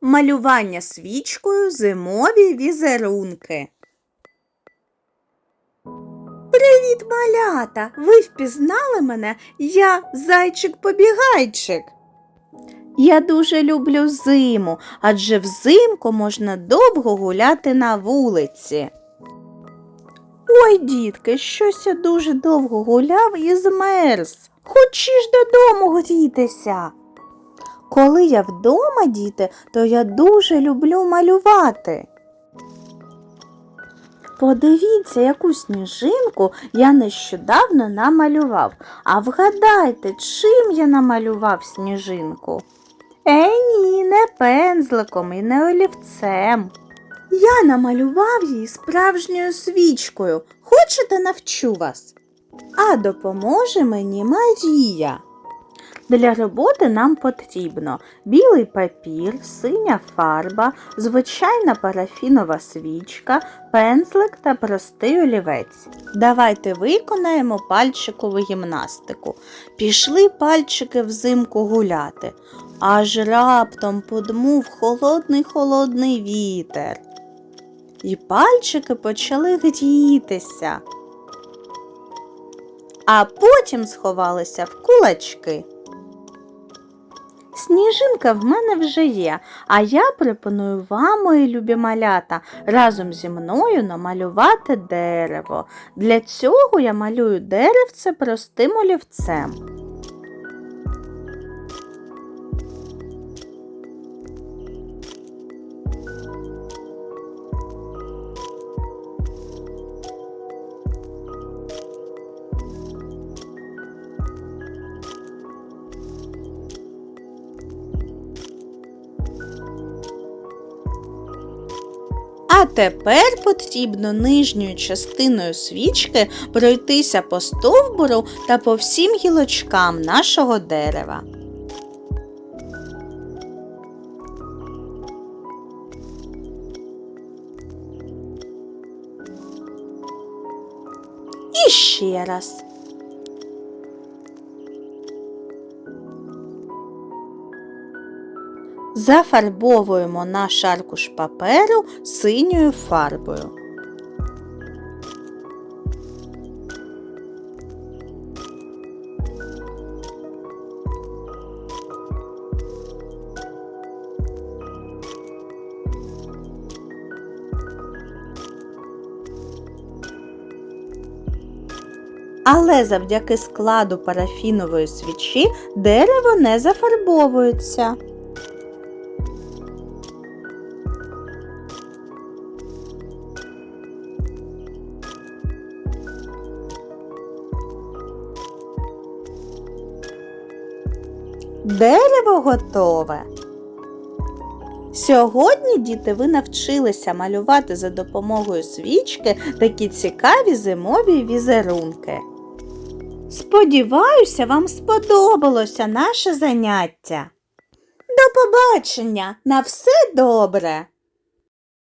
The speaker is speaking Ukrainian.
Малювання свічкою зимові візерунки. Привіт, малята! Ви впізнали мене? Я зайчик-побігайчик. Я дуже люблю зиму, адже взимку можна довго гуляти на вулиці. Ой, дітки, щось я дуже довго гуляв і змерз. Хочеш додому грітися. Коли я вдома, діти, то я дуже люблю малювати. Подивіться, яку сніжинку я нещодавно намалював. А вгадайте, чим я намалював сніжинку? Е, ні, не пензликом і не олівцем. Я намалював її справжньою свічкою. Хочете навчу вас? А допоможе мені Марія. Для роботи нам потрібно білий папір, синя фарба, звичайна парафінова свічка, пензлик та простий олівець. Давайте виконаємо пальчикову гімнастику. Пішли пальчики взимку гуляти, аж раптом подмув холодний холодний вітер. І пальчики почали грітися, а потім сховалися в кулачки. Сніжинка в мене вже є, а я пропоную вам, мої любі малята, разом зі мною намалювати дерево. Для цього я малюю деревце простим олівцем. А тепер потрібно нижньою частиною свічки пройтися по стовбуру та по всім гілочкам нашого дерева. І ще раз. Зафарбовуємо наш аркуш паперу синьою фарбою. Але завдяки складу парафінової свічі дерево не зафарбовується. Дерево готове. Сьогодні, діти, ви навчилися малювати за допомогою свічки такі цікаві зимові візерунки. Сподіваюся, вам сподобалося наше заняття. До побачення! На все добре!